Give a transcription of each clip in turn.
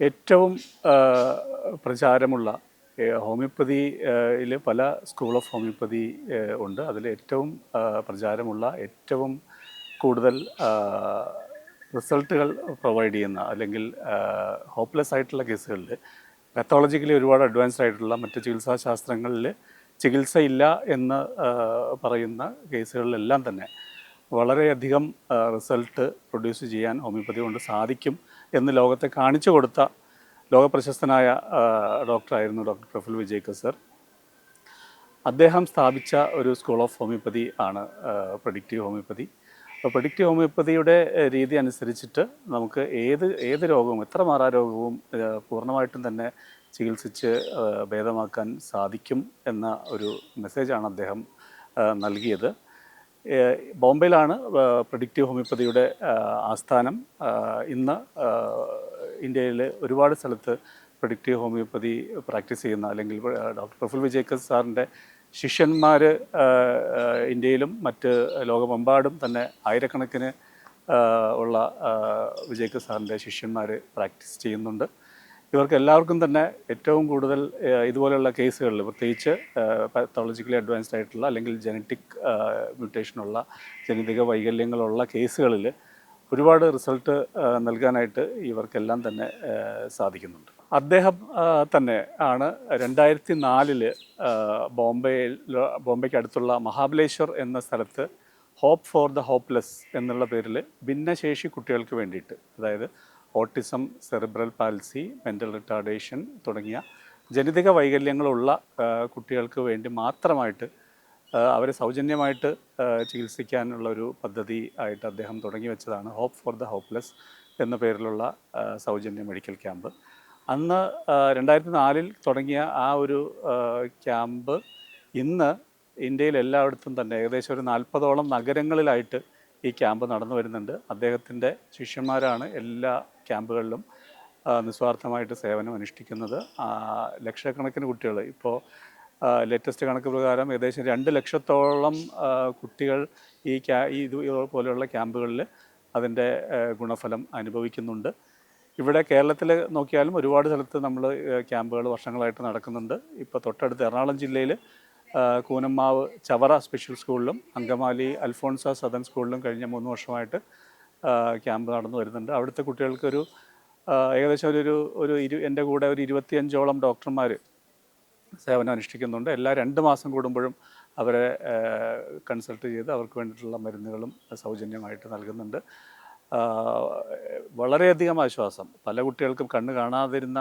ഏറ്റവും പ്രചാരമുള്ള ഹോമിയോപ്പതിയിൽ പല സ്കൂൾ ഓഫ് ഹോമിയോപ്പതി ഉണ്ട്. അതിൽ ഏറ്റവും പ്രചാരമുള്ള ഏറ്റവും കൂടുതൽ റിസൾട്ടുകൾ പ്രൊവൈഡ് ചെയ്യുന്ന അല്ലെങ്കിൽ ഹോപ്പ്ലെസ് ആയിട്ടുള്ള കേസുകളിൽ പത്തോളജിക്കലി ഒരുപാട് അഡ്വാൻസ്ഡ് ആയിട്ടുള്ള മറ്റ് ചികിത്സാ ശാസ്ത്രങ്ങളിൽ ചികിത്സയില്ല എന്ന് പറയുന്ന കേസുകളിലെല്ലാം തന്നെ വളരെയധികം റിസൾട്ട് പ്രൊഡ്യൂസ് ചെയ്യാൻ ഹോമിയോപ്പതി കൊണ്ട് സാധിക്കും. എന്ന് ലോകത്തെ കാണിച്ചു കൊടുത്ത ലോകപ്രശസ്തനായ ഡോക്ടറായിരുന്നു ഡോക്ടർ പ്രഫുൽ വിജയ്ക്കർ സർ. അദ്ദേഹം സ്ഥാപിച്ച ഒരു സ്കൂൾ ഓഫ് ഹോമിയോപ്പതി ആണ് പ്രൊഡിക്റ്റീവ് ഹോമിയോപ്പതി അപ്പോൾ പ്രൊഡിക്റ്റീവ് ഹോമിയോപ്പതിയുടെ രീതി അനുസരിച്ചിട്ട് നമുക്ക് ഏത് ഏത് രോഗവും എത്ര മാറാ രോഗവും പൂർണമായിട്ടും തന്നെ ചികിത്സിച്ച് ഭേദമാക്കാൻ സാധിക്കും എന്ന ഒരു മെസ്സേജാണ് അദ്ദേഹം നൽകിയത്. ബോംബെയിലാണ് പ്രഡിക്റ്റീവ് ഹോമിയോപ്പതിയുടെ ആസ്ഥാനം. ഇന്ന് ഇന്ത്യയിൽ ഒരുപാട് സ്ഥലത്ത് പ്രഡിക്റ്റീവ് ഹോമിയോപ്പതി പ്രാക്ടീസ് ചെയ്യുന്ന അല്ലെങ്കിൽ ഡോക്ടർ പ്രഫുൽ വിജയ്ക്കർ സാറിന്റെ ശിഷ്യന്മാർ ഇന്ത്യയിലും മറ്റ് ലോകമെമ്പാടും തന്നെ ആയിരക്കണക്കിന് ഉള്ള വിജയ്ക്കർ സാറിന്റെ ശിഷ്യന്മാർ പ്രാക്ടീസ് ചെയ്യുന്നുണ്ട്. ഇവർക്ക് എല്ലാവർക്കും തന്നെ ഏറ്റവും കൂടുതൽ ഇതുപോലെയുള്ള കേസുകളിൽ പ്രത്യേകിച്ച് പാത്തോളജിക്കലി അഡ്വാൻസ്ഡ് ആയിട്ടുള്ള അല്ലെങ്കിൽ ജനറ്റിക് മ്യൂട്ടേഷനുള്ള ജനിതക വൈകല്യങ്ങളുള്ള കേസുകളിൽ ഒരുപാട് റിസൾട്ട് നൽകാനായിട്ട് ഇവർക്കെല്ലാം തന്നെ സാധിക്കുന്നുണ്ട്. അദ്ദേഹം തന്നെ ആണ് രണ്ടായിരത്തി നാലിൽ ബോംബെയിൽ ബോംബെക്ക് അടുത്തുള്ള മഹാബലേശ്വർ എന്ന സ്ഥലത്ത് ഹോപ്പ് ഫോർ ദ ഹോപ്പ്ലെസ് എന്നുള്ള പേരിൽ ഭിന്നശേഷി കുട്ടികൾക്ക് വേണ്ടിയിട്ട് അതായത് autism cerebral palsy mental retardation തുടങ്ങിയ ജനിതക വൈകല്യങ്ങളുള്ള കുട്ടികൾക്ക് വേണ്ടി മാത്രമായിട്ട് അവരെ സൗജന്യമായിട്ട് ചികിത്സിക്കാനുള്ള ഒരു പദ്ധതി ആയിട്ട് അദ്ദേഹം തുടങ്ങി വെച്ചതാണ്. ഹോപ്പ് ഫോർ ദ ഹോപ്പ്ലെസ് എന്ന പേരിലുള്ള സൗജന്യ മെഡിക്കൽ ക്യാമ്പ്. അന്ന് രണ്ടായിരത്തി നാലിൽ തുടങ്ങിയ ആ ഒരു ക്യാമ്പ് ഇന്ന് ഇന്ത്യയിൽ എല്ലായിടത്തും തന്നെ ഏകദേശം ഒരു നാൽപ്പതോളം നഗരങ്ങളിലായിട്ട് ഈ ക്യാമ്പ് നടന്നു വരുന്നുണ്ട്. അദ്ദേഹത്തിന്റെ ശിഷ്യന്മാരാണ് എല്ലാ ക്യാമ്പുകളിലും നിസ്വാർത്ഥമായിട്ട് സേവനം അനുഷ്ഠിക്കുന്നത്. ലക്ഷക്കണക്കിന് കുട്ടികൾ ഇപ്പോൾ ലേറ്റസ്റ്റ് കണക്ക് പ്രകാരം ഏകദേശം രണ്ട് ലക്ഷത്തോളം കുട്ടികൾ ഈ ക്യാ ഈ ഇത് പോലെയുള്ള ക്യാമ്പുകളിൽ അതിന്റെ ഗുണഫലം അനുഭവിക്കുന്നുണ്ട്. ഇവിടെ കേരളത്തിൽ നോക്കിയാലും ഒരുപാട് സ്ഥലത്ത് നമ്മൾ ക്യാമ്പുകൾ വർഷങ്ങളായിട്ട് നടക്കുന്നുണ്ട്. ഇപ്പോൾ തൊട്ടടുത്ത് എറണാകുളം ജില്ലയിൽ കൂനമ്മാവ് ചവറ സ്പെഷ്യൽ സ്കൂളിലും അങ്കമാലി അൽഫോൺസ സദൻ സ്കൂളിലും കഴിഞ്ഞ മൂന്ന് വർഷമായിട്ട് ക്യാമ്പ് നടന്നു വരുന്നുണ്ട്. അവിടുത്തെ കുട്ടികൾക്കൊരു ഏകദേശം ഒരു ഒരു ഇരു എന്റെ കൂടെ ഒരു ഇരുപത്തിയഞ്ചോളം ഡോക്ടർമാർ സേവനം അനുഷ്ഠിക്കുന്നുണ്ട്. എല്ലാ രണ്ട് മാസം കൂടുമ്പോഴും അവരെ കൺസൾട്ട് ചെയ്ത് അവർക്ക് വേണ്ടിയിട്ടുള്ള മരുന്നുകളും സൗജന്യമായിട്ട് നൽകുന്നുണ്ട്. വളരെയധികം ആശ്വാസം. പല കുട്ടികൾക്കും കണ്ണ് കാണാതിരുന്ന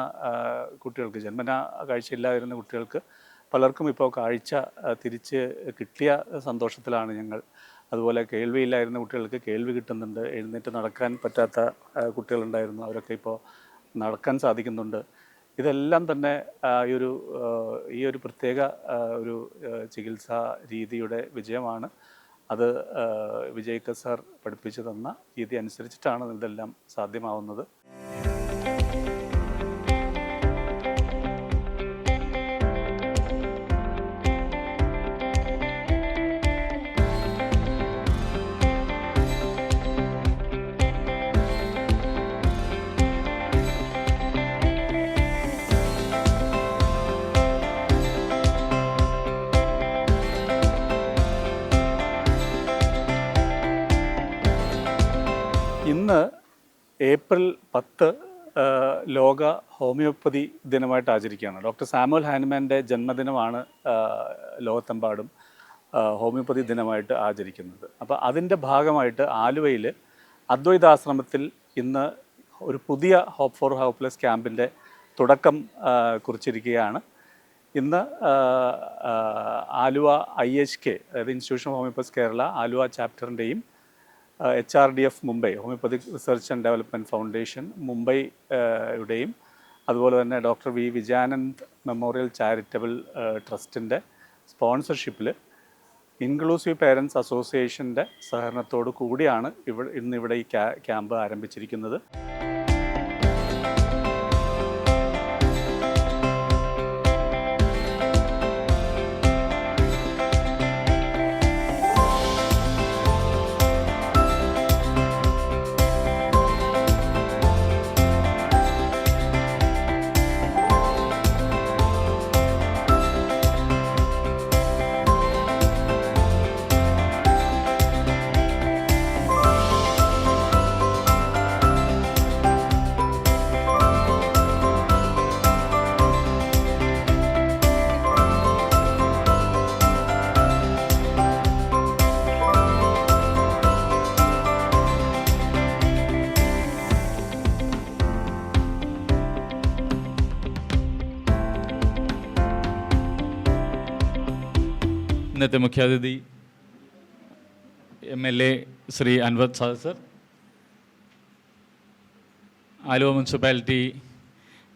കുട്ടികൾക്ക് ജന്മന കാഴ്ചയില്ലാതിരുന്ന കുട്ടികൾക്ക് പലർക്കും ഇപ്പോൾ കാഴ്ച തിരിച്ച് കിട്ടിയ സന്തോഷത്തിലാണ് ഞങ്ങൾ. അതുപോലെ കേൾവിയില്ലായിരുന്ന കുട്ടികൾക്ക് കേൾവി കിട്ടുന്നുണ്ട്. എഴുന്നേറ്റ് നടക്കാൻ പറ്റാത്ത കുട്ടികളുണ്ടായിരുന്നു. അവരൊക്കെ ഇപ്പോൾ നടക്കാൻ സാധിക്കുന്നുണ്ട്. ഇതെല്ലാം തന്നെ ഈ ഒരു ഈ ഒരു പ്രത്യേക ഒരു ചികിത്സാ രീതിയുടെ വിജയമാണ്. അത് ആ, വിജയ്ക്കർ സാർ പഠിപ്പിച്ചു തന്ന രീതി അനുസരിച്ചിട്ടാണ് ഇതെല്ലാം സാധ്യമാവുന്നത്. ഏപ്രിൽ പത്ത് ലോക ഹോമിയോപ്പതി ദിനമായിട്ട് ആചരിക്കുകയാണ്. ഡോക്ടർ സാമുവൽ ഹാനുമാന്റെ ജന്മദിനമാണ് ലോകത്തെമ്പാടും ഹോമിയോപ്പതി ദിനമായിട്ട് ആചരിക്കുന്നത്. അപ്പോൾ അതിന്റെ ഭാഗമായിട്ട് ആലുവയിൽ അദ്വൈതാശ്രമത്തിൽ ഇന്ന് ഒരു പുതിയ ഹോപ്പ് ഫോർ ഹോപ്പ്ലെസ് ക്യാമ്പിന്റെ തുടക്കം കുറിച്ചിരിക്കുകയാണ്. ഇന്ന് ആലുവ ഐ എച്ച് കെ അതായത് institution of homeopaths Kerala Aluva ചാപ്റ്ററിന്റെയും H R D F Mumbai homeopathic research and development foundation Mumbai യുടെയും അതുപോലെ തന്നെ doctor V Vijayanand memorial charitable ട്രസ്റ്റിന്റെ സ്പോൺസർഷിപ്പിൽ ഇൻക്ലൂസീവ് പേരൻസ് അസോസിയേഷന്റെ സഹകരണത്തോടു കൂടിയാണ് ഇവിടെ ഇന്നിവിടെ ഈ ക്യാ ക്യാമ്പ് ആരംഭിച്ചിരിക്കുന്നത്. ഇന്നത്തെ മുഖ്യാതിഥി M L A Shri Anwar Saad sir Aluva municipality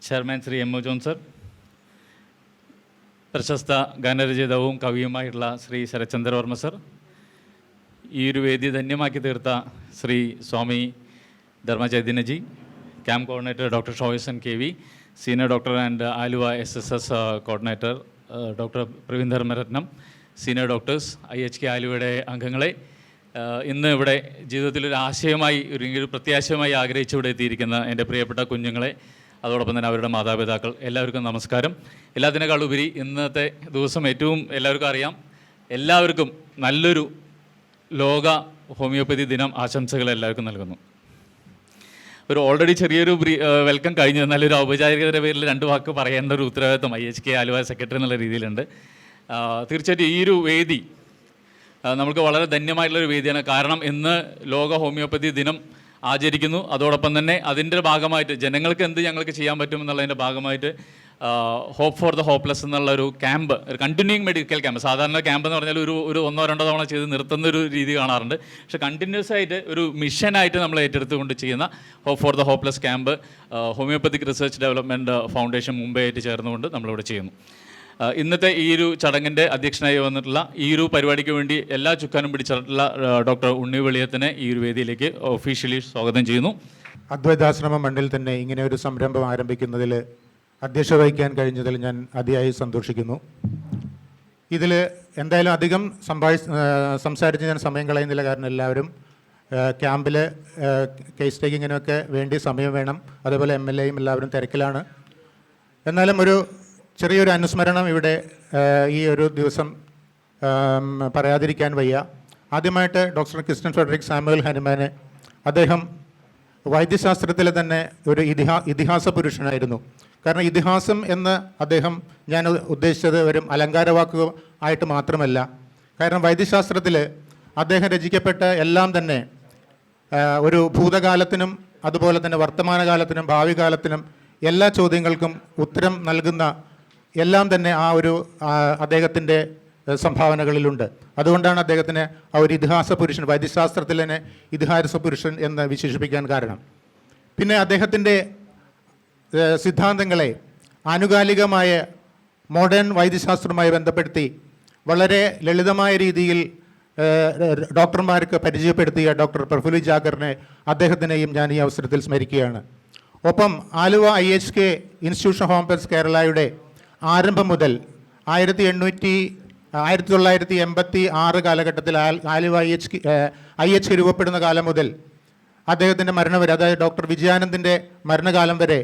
chairman Shri M O John sir പ്രശസ്ത ഗാനരചയിതാവും കവിയുമായിട്ടുള്ള ശ്രീ ശരത്ചന്ദ്രവർമ്മ സർ ഈ ഒരു വേദി ധന്യമാക്കി തീർത്ത Shri Swami Dharmachaitanyaji camp coordinator doctor Shoyasan K V senior doctor and Aluva S S S coordinator doctor Pravinder Dharmaratnam senior doctors I H K ആലുവയുടെ അംഗങ്ങളെ ഇന്ന് ഇവിടെ ജീവിതത്തിൽ ഒരു ആശയമായി ഒരു പ്രത്യാശയമായി ആഗ്രഹിച്ച് ഇവിടെ എത്തിയിരിക്കുന്ന എന്റെ പ്രിയപ്പെട്ട കുഞ്ഞുങ്ങളെ അതോടൊപ്പം തന്നെ അവരുടെ മാതാപിതാക്കൾ എല്ലാവർക്കും നമസ്കാരം. എല്ലാത്തിനേക്കാൾ ഉപരി ഇന്നത്തെ ദിവസം ഏറ്റവും എല്ലാവർക്കും അറിയാം. എല്ലാവർക്കും നല്ലൊരു ലോക ഹോമിയോപ്പതി ദിനം ആശംസകൾ എല്ലാവർക്കും നൽകുന്നു. ഒരു ഓൾറെഡി ചെറിയൊരു വെൽക്കം കഴിഞ്ഞു. എന്നാൽ ഒരു ഔപചാരികതയുടെ പേരിൽ രണ്ട് വാക്ക് പറയേണ്ട ഒരു ഉത്തരവാദിത്വം I H K Aluva secretary എന്നുള്ള രീതിയിലുണ്ട്. തീർച്ചയായിട്ടും ഈ ഒരു വേദി നമുക്ക് വളരെ ധന്യമായിട്ടുള്ളൊരു വേദിയാണ്. കാരണം ഇന്ന് ലോക ഹോമിയോപ്പതി ദിനം ആചരിക്കുന്നു. അതോടൊപ്പം തന്നെ അതിന്റെ ഭാഗമായിട്ട് ജനങ്ങൾക്ക് എന്ത് ഞങ്ങൾക്ക് ചെയ്യാൻ പറ്റും എന്നുള്ളതിന്റെ ഭാഗമായിട്ട് ഹോപ്പ് ഫോർ ദ ഹോപ്പ്ലെസ് എന്നുള്ള ഒരു ക്യാമ്പ് ഒരു കണ്ടിന്യൂയിങ് മെഡിക്കൽ ക്യാമ്പ് സാധാരണ ക്യാമ്പ് എന്ന് പറഞ്ഞാൽ ഒരു ഒരു ഒന്നോ രണ്ടോ തവണ ചെയ്ത് നിർത്തുന്ന ഒരു രീതി കാണാറുണ്ട്. പക്ഷേ കണ്ടിന്യൂസ് ആയിട്ട് ഒരു മിഷനായിട്ട് നമ്മൾ ഏറ്റെടുത്തുകൊണ്ട് ചെയ്യുന്ന hope for the hopeless camp homeopathic research development foundation Mumbai ആയിട്ട് ചേർന്നുകൊണ്ട് നമ്മളിവിടെ ചെയ്യുന്നു. ഇന്നത്തെ ഈ ഒരു ചടങ്ങിന്റെ അധ്യക്ഷനായി വന്നിട്ടുള്ള ഈ ഒരു പരിപാടിക്ക് വേണ്ടി എല്ലാ ചുക്കാനും പിടിച്ചിട്ടുള്ള ഡോക്ടർ ഉണ്ണി വെളിയത്തിനെ ഈ ഒരു വേദിയിലേക്ക് ഒഫീഷ്യലി സ്വാഗതം ചെയ്യുന്നു. അദ്വൈതാശ്രമ മണ്ണിൽ തന്നെ ഇങ്ങനെ ഒരു സംരംഭം ആരംഭിക്കുന്നതിൽ അധ്യക്ഷ വഹിക്കാൻ കഴിഞ്ഞതിൽ ഞാൻ അതിയായി സന്തോഷിക്കുന്നു. ഇതിൽ എന്തായാലും അധികം സംഭാഷി സംസാരിച്ച് ഞാൻ സമയം കളയുന്നില്ല കാരണം എല്ലാവരും ക്യാമ്പിൽ കേസ് ടേക്കിങ്ങിനൊക്കെ വേണ്ടി സമയം വേണം. അതുപോലെ എം എൽ എയും എല്ലാവരും തിരക്കിലാണ്. എന്നാലും ഒരു ചെറിയൊരു അനുസ്മരണം ഇവിടെ ഈ ഒരു ദിവസം പറയാതിരിക്കാൻ വയ്യ. ആദ്യമായിട്ട് ഡോക്ടർ ക്രിസ്റ്റൻ ഫെഡറിക് സാമുവൽ ഹനുമാനെ അദ്ദേഹം വൈദ്യശാസ്ത്രത്തിലെ തന്നെ ഒരു ഇതിഹാ ഇതിഹാസ പുരുഷനായിരുന്നു. കാരണം ഇതിഹാസം എന്ന് അദ്ദേഹം ഞാൻ ഉദ്ദേശിച്ചത് ഒരു അലങ്കാര വാക്ക് ആയിട്ട് മാത്രമല്ല. കാരണം വൈദ്യശാസ്ത്രത്തിൽ അദ്ദേഹം രചിക്കപ്പെട്ട എല്ലാം തന്നെ ഒരു ഭൂതകാലത്തിനും അതുപോലെ തന്നെ വർത്തമാനകാലത്തിനും ഭാവി കാലത്തിനും എല്ലാ ചോദ്യങ്ങൾക്കും ഉത്തരം നൽകുന്ന എല്ലാം തന്നെ ആ ഒരു അദ്ദേഹത്തിന്റെ സംഭാവനകളിലുണ്ട്. അതുകൊണ്ടാണ് അദ്ദേഹത്തിന് ആ ഒരു ഇതിഹാസ പുരുഷൻ വൈദ്യശാസ്ത്രത്തിൽ തന്നെ ഇതിഹാസ പുരുഷൻ എന്ന് വിശേഷിപ്പിക്കാൻ കാരണം. പിന്നെ അദ്ദേഹത്തിന്റെ സിദ്ധാന്തങ്ങളെ ആനുകാലികമായ മോഡേൺ വൈദ്യശാസ്ത്രവുമായി ബന്ധപ്പെടുത്തി വളരെ ലളിതമായ രീതിയിൽ ഡോക്ടർമാർക്ക് പരിചയപ്പെടുത്തിയ ഡോക്ടർ പ്രഫുലി ജാഗറിനെ അദ്ദേഹത്തിനെയും ഞാൻ ഈ അവസരത്തിൽ സ്മരിക്കുകയാണ്. ഒപ്പം Aluva I H K institution of homeopaths കേരളയുടെ ആരംഭം മുതൽ ആയിരത്തി എണ്ണൂറ്റി ആയിരത്തി തൊള്ളായിരത്തി എൺപത്തി ആറ് കാലഘട്ടത്തിൽ Aluva I H I H രൂപപ്പെടുന്ന കാലം മുതൽ അദ്ദേഹത്തിന്റെ മരണം വരെ അതായത് ഡോക്ടർ വിജയാനന്ദിന്റെ മരണകാലം വരെ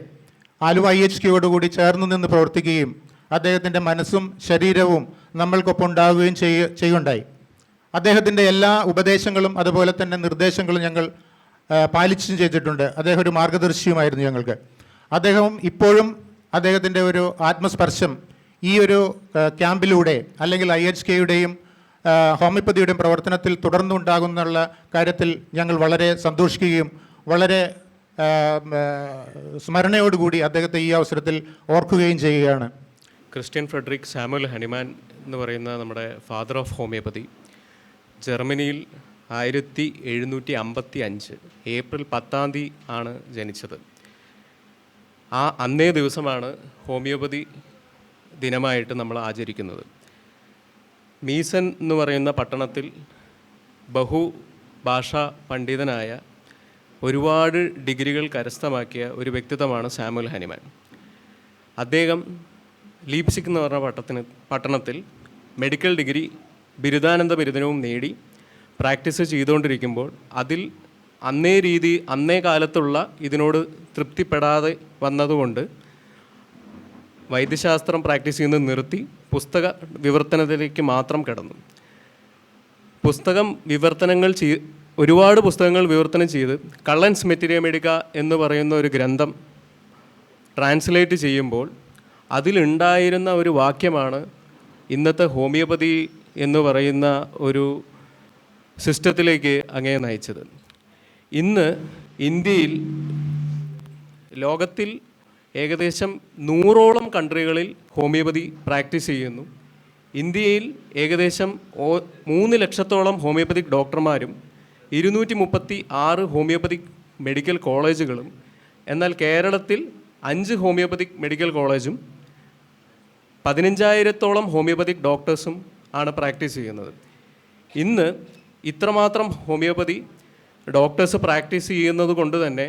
ആലുവ ഐ എച്ച് കൂടി ചേർന്ന് നിന്ന് പ്രവർത്തിക്കുകയും അദ്ദേഹത്തിന്റെ മനസ്സും ശരീരവും നമ്മൾക്കൊപ്പം ഉണ്ടാവുകയും ചെയ്യ ചെയ്യുണ്ടായി. അദ്ദേഹത്തിന്റെ എല്ലാ ഉപദേശങ്ങളും അതുപോലെ തന്നെ നിർദ്ദേശങ്ങളും ഞങ്ങൾ പാലിച്ചും ചെയ്തിട്ടുണ്ട്. അദ്ദേഹം ഒരു മാർഗദർശിയുമായിരുന്നു ഞങ്ങൾക്ക്. അദ്ദേഹം ഇപ്പോഴും അദ്ദേഹത്തിന്റെ ഒരു ആത്മസ്പർശം ഈ ഒരു ക്യാമ്പിലൂടെ അല്ലെങ്കിൽ ഐ എച്ച് കെയുടെയും ഹോമിയോപ്പതിയുടെയും പ്രവർത്തനത്തിൽ തുടർന്നുണ്ടാകുന്നുള്ള കാര്യത്തിൽ ഞങ്ങൾ വളരെ സന്തോഷിക്കുകയും വളരെ സ്മരണയോടുകൂടി അദ്ദേഹത്തെ ഈ അവസരത്തിൽ ഓർക്കുകയും ചെയ്യുകയാണ്. ക്രിസ്ത്യൻ ഫ്രെഡറിക് സാമുവൽ ഹനിമാൻ എന്ന് പറയുന്ന നമ്മുടെ ഫാദർ ഓഫ് ഹോമിയോപ്പതി ജർമ്മനിയിൽ ആയിരത്തി എഴുന്നൂറ്റി അമ്പത്തി അഞ്ച് ഏപ്രിൽ പത്താം തീയതി ആണ് ജനിച്ചത്. ആ അന്നേ ദിവസമാണ് ഹോമിയോപതി ദിനമായിട്ട് നമ്മൾ ആചരിക്കുന്നത്. മീസൻ എന്ന് പറയുന്ന പട്ടണത്തിൽ ബഹുഭാഷാ പണ്ഡിതനായ ഒരുപാട് ഡിഗ്രികൾ കരസ്ഥമാക്കിയ ഒരു വ്യക്തിത്വമാണ് സാമുൽ ഹനിമാൻ. അദ്ദേഹം ലീപ്സിക് എന്ന് പറഞ്ഞ പട്ടത്തിന് പട്ടണത്തിൽ മെഡിക്കൽ ഡിഗ്രി ബിരുദാനന്ദ ബിരുദനവും നേടി പ്രാക്ടീസ് ചെയ്തുകൊണ്ടിരിക്കുമ്പോൾ അതിൽ അന്നേ രീതി അന്നേ കാലത്തുള്ള ഇതിനോട് തൃപ്തിപ്പെടാതെ വന്നതുകൊണ്ട് വൈദ്യശാസ്ത്രം പ്രാക്ടീസ് ചെയ്യുന്നത് നിർത്തി പുസ്തക വിവർത്തനത്തിലേക്ക് മാത്രം കിടന്നു. പുസ്തകം വിവർത്തനങ്ങൾ ചെയ് ഒരുപാട് പുസ്തകങ്ങൾ വിവർത്തനം ചെയ്ത് കള്ളൻസ് മെറ്റീരിയ മെഡിക്ക എന്ന് പറയുന്ന ഒരു ഗ്രന്ഥം ട്രാൻസ്ലേറ്റ് ചെയ്യുമ്പോൾ അതിലുണ്ടായിരുന്ന ഒരു വാക്യമാണ് ഇന്നത്തെ ഹോമിയോപ്പതി എന്ന് പറയുന്ന ഒരു സിസ്റ്റത്തിലേക്ക് അങ്ങേ നയിച്ചത്. ഇന്ന് ഇന്ത്യയിൽ ലോകത്തിൽ ഏകദേശം നൂറോളം കൺട്രികളിൽ ഹോമിയോപതി പ്രാക്ടീസ് ചെയ്യുന്നു. ഇന്ത്യയിൽ ഏകദേശം ഓ മൂന്ന് ലക്ഷത്തോളം ഹോമിയോപ്പതിക് ഡോക്ടർമാരും ഇരുന്നൂറ്റി മുപ്പത്തി ആറ് ഹോമിയോപ്പതിക് മെഡിക്കൽ കോളേജുകളും എന്നാൽ കേരളത്തിൽ അഞ്ച് ഹോമിയോപ്പതിക് മെഡിക്കൽ കോളേജും പതിനഞ്ചായിരത്തോളം ഹോമിയോപ്പതിക് ഡോക്ടേഴ്സും ആണ് പ്രാക്ടീസ് ചെയ്യുന്നത്. ഇന്ന് ഇത്രമാത്രം ഹോമിയോപ്പതി ഡോക്ടേഴ്സ് പ്രാക്ടീസ് ചെയ്യുന്നത് കൊണ്ട് തന്നെ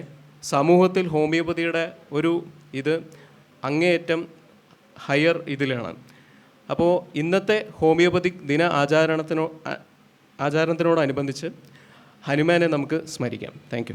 സമൂഹത്തിൽ ഹോമിയോപ്പതിയുടെ ഒരു ഇത് അങ്ങേയറ്റം ഹയർ ഇതിലാണ്. അപ്പോൾ ഇന്നത്തെ ഹോമിയോപ്പതിക് ദിന ആചാരണത്തിനോ ആചാരണത്തിനോടനുബന്ധിച്ച് ഹനുമാനെ നമുക്ക് സ്മരിക്കാം. താങ്ക്